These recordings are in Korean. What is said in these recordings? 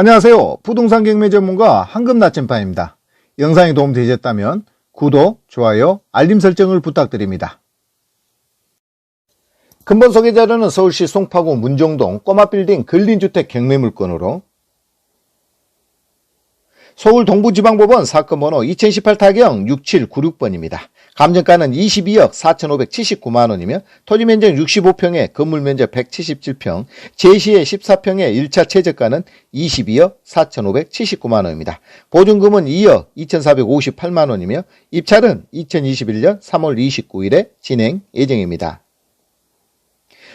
안녕하세요. 부동산 경매 전문가 황금 나침반입니다. 영상이 도움되셨다면 구독, 좋아요, 알림 설정을 부탁드립니다. 근본 소개 자료는 서울시 송파구 문정동 꼬마빌딩 근린주택 경매 물건으로 서울 동부지방법원 사건 번호 2018 타경 6796번입니다. 감정가는 22억 4,579만 원이며 토지 면적 65평에 건물 면적 177평, 제시의 14평의 1차 최저가는 22억 4,579만 원입니다. 보증금은 2억 2,458만 원이며 입찰은 2021년 3월 29일에 진행 예정입니다.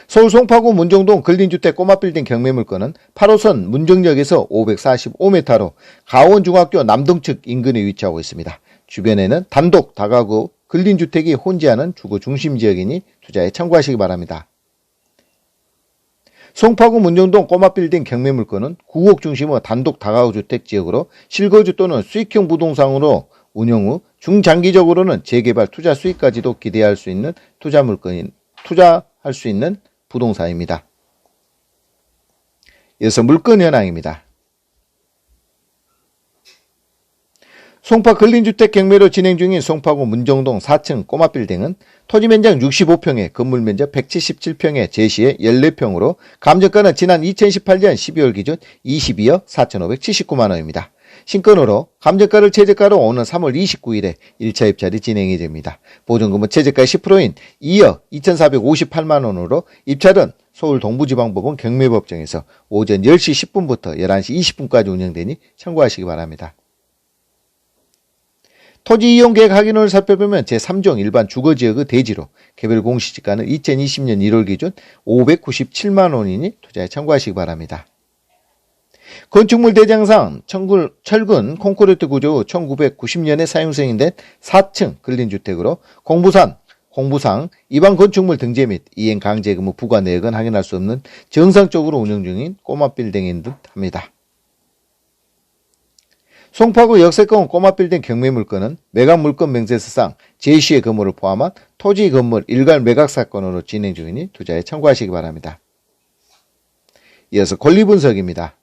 서울 송파구 문정동 근린주택 꼬마빌딩 경매물건은 8호선 문정역에서 545m로 가원중학교 남동측 인근에 위치하고 있습니다. 주변에는 단독 다가구 근린주택이 혼재하는 주거 중심 지역이니 투자에 참고하시기 바랍니다. 송파구 문정동 꼬마빌딩 경매물건은 구옥 중심의 단독 다가구 주택 지역으로 실거주 또는 수익형 부동산으로 운영 후 중장기적으로는 재개발 투자 수익까지도 기대할 수 있는 투자 물건인 투자할 수 있는 부동산입니다. 이어서 물건 현황입니다. 송파 근린주택 경매로 진행 중인 송파구 문정동 4층 꼬마빌딩은 토지 면적 65평에 건물 면적 177평에 제시에 14평으로 감정가는 지난 2018년 12월 기준 22억 4,579만 원입니다. 신건으로 감정가를 최저가로 오는 3월 29일에 1차 입찰이 진행이 됩니다. 보증금은 최저가 10%인 2억 2,458만 원으로 입찰은 서울 동부지방법원 경매법정에서 오전 10시 10분부터 11시 20분까지 운영되니 참고하시기 바랍니다. 토지 이용 계획 확인을 살펴보면 제3종 일반 주거지역의 대지로 개별 공시지가는 2020년 1월 기준 597만 원이니 투자에 참고하시기 바랍니다. 건축물 대장상 철근, 콘크리트 구조 1990년에 사용 승인 된 4층 근린주택으로 공부산, 공부상 이반 건축물 등재 및 이행 강제 의무 부과 내역은 확인할 수 없는 정상적으로 운영 중인 꼬마 빌딩인 듯 합니다. 송파구 역세권 꼬마 빌딩 경매 물건은 매각 물건 명세서상 제시의 건물을 포함한 토지 건물 일괄 매각 사건으로 진행 중이니 투자에 참고하시기 바랍니다. 이어서 권리 분석입니다.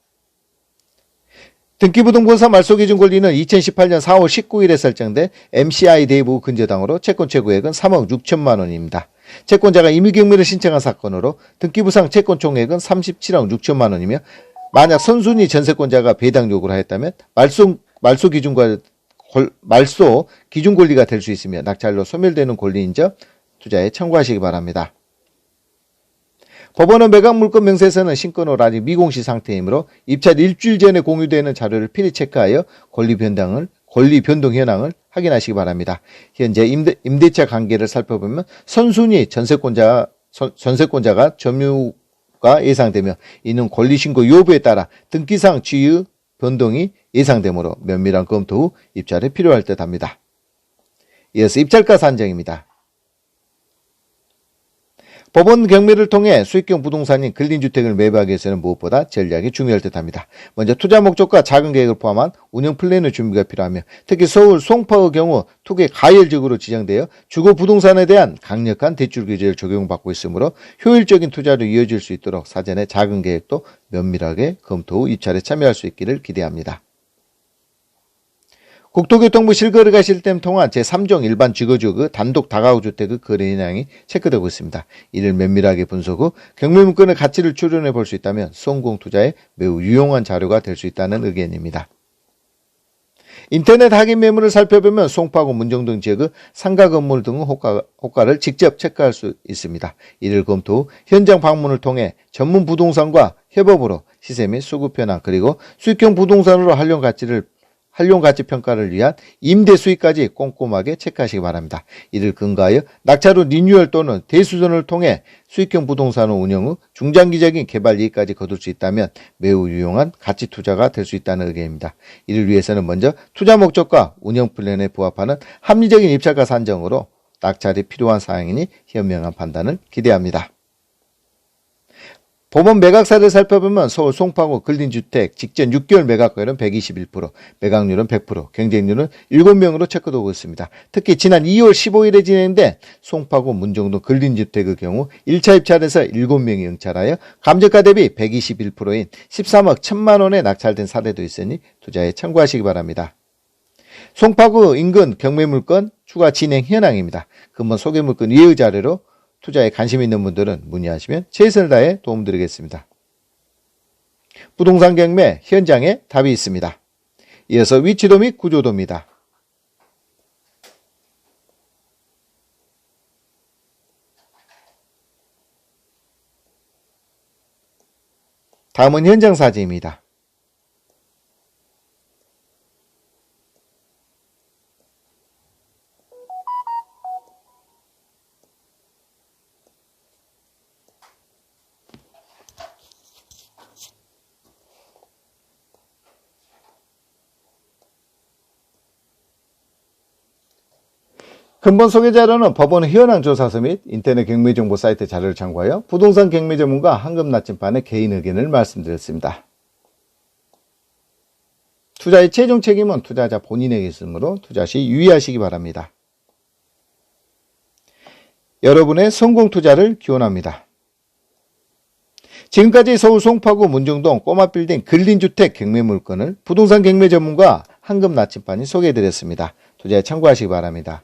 등기부등본사 말소기준 권리는 2018년 4월 19일에 설정된 MCI 대부 근저당으로 채권 최고액은 3억 6천만 원입니다. 채권자가 임의경매를 신청한 사건으로 등기부상 채권 총액은 37억 6천만 원이며 만약 선순위 전세권자가 배당 요구를 하였다면 말소, 말소 기준과 말소 기준 권리가 될 수 있으며 낙찰로 소멸되는 권리인 점 투자에 참고하시기 바랍니다. 법원은 매각 물건 명세서는 신건으로 아직 미공시 상태이므로 입찰 일주일 전에 공유되는 자료를 필히 체크하여 권리 변동을 권리 변동 현황을 확인하시기 바랍니다. 현재 임대, 임대차 관계를 살펴보면 선순위 전세권자 전세권자가 점유가 예상되며 이는 권리 신고 여부에 따라 등기상 지유 변동이 예상되므로 면밀한 검토 후 입찰이 필요할 듯합니다. 이어서 입찰가 산정입니다. 법원 경매를 통해 수익형 부동산인 근린주택을 매입하기 위해서는 무엇보다 전략이 중요할 듯합니다. 먼저 투자 목적과 자금 계획을 포함한 운영 플랜의 준비가 필요하며 특히 서울 송파의 경우 투기 가열적으로 지정되어 주거 부동산에 대한 강력한 대출 규제를 적용받고 있으므로 효율적인 투자로 이어질 수 있도록 사전에 자금 계획도 면밀하게 검토 후 입찰에 참여할 수 있기를 기대합니다. 국토교통부 실거래 가실템 통한 제3종 일반 주거지구 단독 다가구 주택의 거래 현황이 체크되고 있습니다. 이를 면밀하게 분석 후 경매물건의 가치를 추론해 볼 수 있다면 성공 투자에 매우 유용한 자료가 될 수 있다는 의견입니다. 인터넷 확인 매물을 살펴보면 송파구 문정동 지역의 상가 건물 등의 호가, 호가를 직접 체크할 수 있습니다. 이를 검토 후 현장 방문을 통해 전문 부동산과 협업으로 시세 및 수급 현황 그리고 수익형 부동산으로 활용 가치를 활용 가치 평가를 위한 임대 수익까지 꼼꼼하게 체크하시기 바랍니다. 이를 근거하여 낙찰후 리뉴얼 또는 대수전을 통해 수익형 부동산 운영 후 중장기적인 개발 이익까지 거둘 수 있다면 매우 유용한 가치 투자가 될 수 있다는 의견입니다. 이를 위해서는 먼저 투자 목적과 운영 플랜에 부합하는 합리적인 입찰가 산정으로 낙찰이 필요한 사항이니 현명한 판단을 기대합니다. 법원 매각사를 살펴보면 서울 송파구 근린주택 직전 6개월 매각가율은 121%, 매각률은 100%, 경쟁률은 7명으로 체크되고 있습니다. 특히 지난 2월 15일에 진행된 송파구 문정동 근린주택의 경우 1차 입찰에서 7명이 응찰하여 감정가 대비 121%인 13억 1천만 원에 낙찰된 사례도 있으니 투자에 참고하시기 바랍니다. 송파구 인근 경매물건 추가 진행 현황입니다. 근본 소개물건 이해 자료로 투자에 관심 있는 분들은 문의하시면 최선을 다해 도움드리겠습니다. 부동산 경매 현장에 답이 있습니다. 이어서 위치도 및 구조도입니다. 다음은 현장 사진입니다. 근본 소개 자료는 법원 현황 조사서 및 인터넷 경매 정보 사이트 자료를 참고하여 부동산 경매 전문가 한금 나침반의 개인 의견을 말씀드렸습니다. 투자의 최종 책임은 투자자 본인에게 있으므로 투자 시 유의하시기 바랍니다. 여러분의 성공 투자를 기원합니다. 지금까지 서울 송파구 문정동 꼬마빌딩 근린주택 경매 물건을 부동산 경매 전문가 한금 나침반이 소개해드렸습니다. 투자에 참고하시기 바랍니다.